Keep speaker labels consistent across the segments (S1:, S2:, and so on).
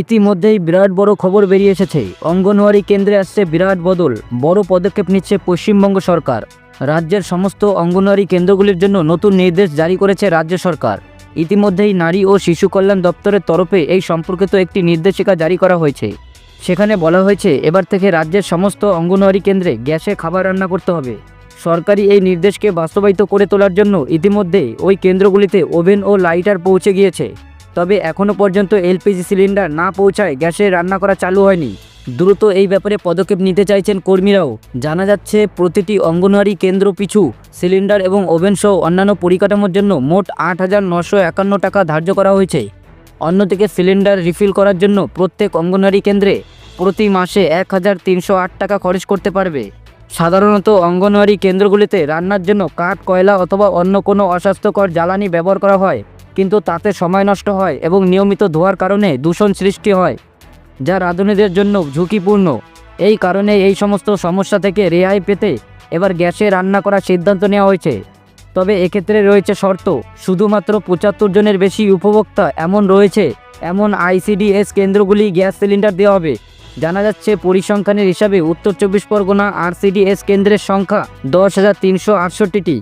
S1: ইতিমধ্যেই বিরাট বড় খবর বেরিয়ে এসেছে। অঙ্গনওয়াড়ি কেন্দ্রে আসছে বিরাট বদল, বড় পদক্ষেপ নিচ্ছে পশ্চিমবঙ্গ সরকার। রাজ্যের সমস্ত অঙ্গনওয়াড়ি কেন্দ্রগুলির জন্য নতুন নির্দেশ জারি করেছে রাজ্য সরকার। ইতিমধ্যেই নারী ও শিশু কল্যাণ দপ্তরের তরফে এই সম্পর্কিত একটি নির্দেশিকা জারি করা হয়েছে। সেখানে বলা হয়েছে, এবার থেকে রাজ্যের সমস্ত অঙ্গনওয়াড়ি কেন্দ্রে গ্যাসে খাবার রান্না করতে হবে। সরকারি এই নির্দেশকে বাস্তবায়িত করে তোলার জন্য ইতিমধ্যে ওই কেন্দ্রগুলিতে ওভেন ও লাইটার পৌঁছে গিয়েছে। তবে এখনও পর্যন্ত এলপিজি সিলিন্ডার না পৌঁছায় গ্যাসে রান্না করা চালু হয়নি। দ্রুত এই ব্যাপারে পদক্ষেপ নিতে চাইছেন কর্মীরাও। জানা যাচ্ছে, প্রতিটি অঙ্গনওয়াড়ি কেন্দ্র পিছু সিলিন্ডার এবং ওভেন সহ অন্যান্য পরিকাঠামোর জন্য মোট আট হাজার নশো একান্ন টাকা ধার্য করা হয়েছে। অন্যদিকে সিলিন্ডার রিফিল করার জন্য প্রত্যেক অঙ্গনওয়াড়ি কেন্দ্রে প্রতি মাসে এক হাজার তিনশো আট টাকা খরচ করতে পারবে। সাধারণত অঙ্গনওয়াড়ি কেন্দ্রগুলিতে রান্নার জন্য কাঠ, কয়লা অথবা অন্য কোনো অস্বাস্থ্যকর জ্বালানি ব্যবহার করা হয়। কিন্তু তাতে সময় নষ্ট হয় এবং নিয়মিত ধোয়ার কারণে দূষণ সৃষ্টি হয়, যা রাঁধুনিদের জন্য ঝুঁকিপূর্ণ। এই কারণে এই সমস্ত সমস্যা থেকে রেহাই পেতে এবার গ্যাসে রান্না করার সিদ্ধান্ত নেওয়া হয়েছে। তবে এক্ষেত্রে রয়েছে শর্ত, শুধুমাত্র পঁচাত্তর জনের বেশি উপভোক্তা এমন রয়েছে, এমন আইসিডিএস কেন্দ্রগুলি গ্যাস সিলিন্ডার দেওয়া হবে। জানা যাচ্ছে পরিসংখ্যানের হিসাবে উত্তর চব্বিশ পরগনা আরসিডিএস কেন্দ্রের সংখ্যা দশ হাজার তিনশো আটষট্টিটি।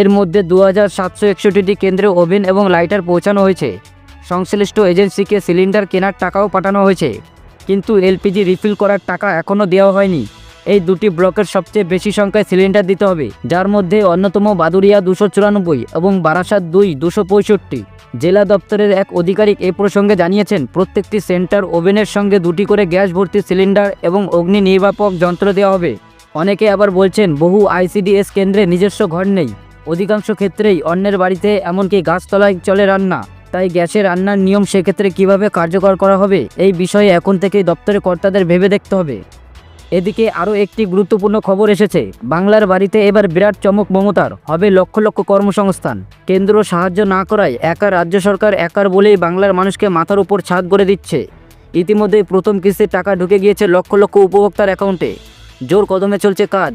S1: এর মধ্যে দু হাজার সাতশো একষট্টিটি কেন্দ্রে ওভেন এবং লাইটার পৌঁছানো হয়েছে। সংশ্লিষ্ট এজেন্সিকে সিলিন্ডার কেনার টাকাও পাঠানো হয়েছে। কিন্তু এলপিজি রিফিল করার টাকা এখনও দেওয়া হয়নি। এই দুটি ব্লকের সবচেয়ে বেশি সংখ্যায় সিলিন্ডার দিতে হবে, যার মধ্যে অন্যতম বাদুরিয়া দুশো চুরানব্বই এবং বারাসাত দুই দুশো পঁয়ষট্টি। জেলা দপ্তরের এক আধিকারিক এ প্রসঙ্গে জানিয়েছেন, প্রত্যেকটি সেন্টার ওভেনের সঙ্গে দুটি করে গ্যাস ভর্তি সিলিন্ডার এবং অগ্নি নির্বাপক যন্ত্র দেওয়া হবে। অনেকে আবার বলছেন, বহু আইসিডিএস কেন্দ্রে নিজস্ব ঘর নেই। অধিকাংশ ক্ষেত্রেই অন্যের বাড়িতে এমনকি গাছতলায় চলে রান্না, তাই গ্যাসে রান্নার নিয়ম সেক্ষেত্রে কীভাবে কার্যকর করা হবে এই বিষয়ে এখন থেকেই দপ্তরের কর্তাদের ভেবে দেখতে হবে। এদিকে আরও একটি গুরুত্বপূর্ণ খবর এসেছে, বাংলার বাড়িতে এবার বিরাট চমক মমতার, হবে লক্ষ লক্ষ কর্মসংস্থান। কেন্দ্র সাহায্য না করায় একা রাজ্য সরকার একার বলেই বাংলার মানুষকে মাথার উপর ছাদ করে দিচ্ছে। ইতিমধ্যেই প্রথম কিস্তির টাকা ঢুকে গিয়েছে লক্ষ লক্ষ উপভোক্তার অ্যাকাউন্টে। জোর কদমে চলছে কাজ।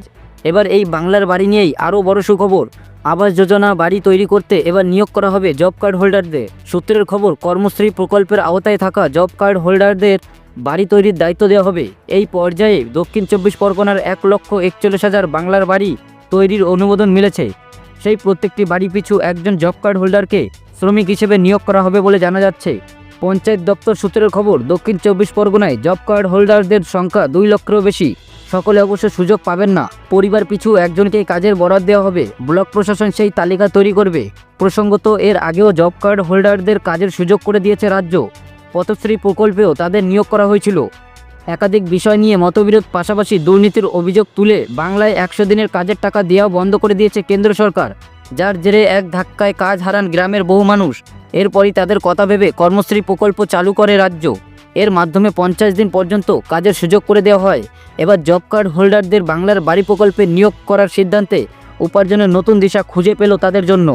S1: এবার এই বাংলার বাড়ি নিয়েই আরও বড় সুখবর আবাস যোজনা বাড়ি তৈরি করতে এবার নিয়োগ করা হবে জব কার্ড হোল্ডারদের। সূত্রের খবর, কর্মশ্রী প্রকল্পের আওতায় থাকা জব কার্ড হোল্ডারদের বাড়ি তৈরির দায়িত্ব দেওয়া হবে। এই পর্যায়ে দক্ষিণ চব্বিশ পরগনার এক লক্ষ একচল্লিশ হাজার বাংলার বাড়ি তৈরির অনুমোদন মিলেছে। সেই প্রত্যেকটি বাড়ি পিছু একজন জব কার্ড হোল্ডারকে শ্রমিক হিসেবে নিয়োগ করা হবে বলে জানা যাচ্ছে। পঞ্চায়েত দপ্তর সূত্রের খবর, দক্ষিণ চব্বিশ পরগনায় জব কার্ড হোল্ডারদের সংখ্যা দুই লক্ষেরও বেশি। সকলে অবশ্য সুযোগ পাবেন না। পরিবার পিছু একজনকে কাজের বরাদ দেওয়া হবে। ব্লক প্রশাসন সেই তালিকা তৈরি করবে। প্রসঙ্গত, এর আগেও জব কার্ড হোল্ডারদের কাজের সুযোগ করে দিয়েছে রাজ্য। পথশ্রী প্রকল্পেও তাদের নিয়োগ করা হয়েছিল। একাধিক বিষয় নিয়ে মতবিরোধ পাশাপাশি দুর্নীতির অভিযোগ তুলে বাংলায় একশো দিনের কাজের টাকা দেওয়াও বন্ধ করে দিয়েছে কেন্দ্র সরকার। যার জেরে এক ধাক্কায় কাজ হারান গ্রামের বহু মানুষ। এরপরই তাদের কথা ভেবে কর্মশ্রী প্রকল্প চালু করে রাজ্য। এর মাধ্যমে পঞ্চাশ দিন পর্যন্ত কাজের সুযোগ করে দেওয়া হয়। এবার জব কার্ড হোল্ডারদের বাংলার বাড়ি প্রকল্পে নিয়োগ করার সিদ্ধান্তে উপার্জনের নতুন দিশা খুঁজে পেল তাদের জন্য।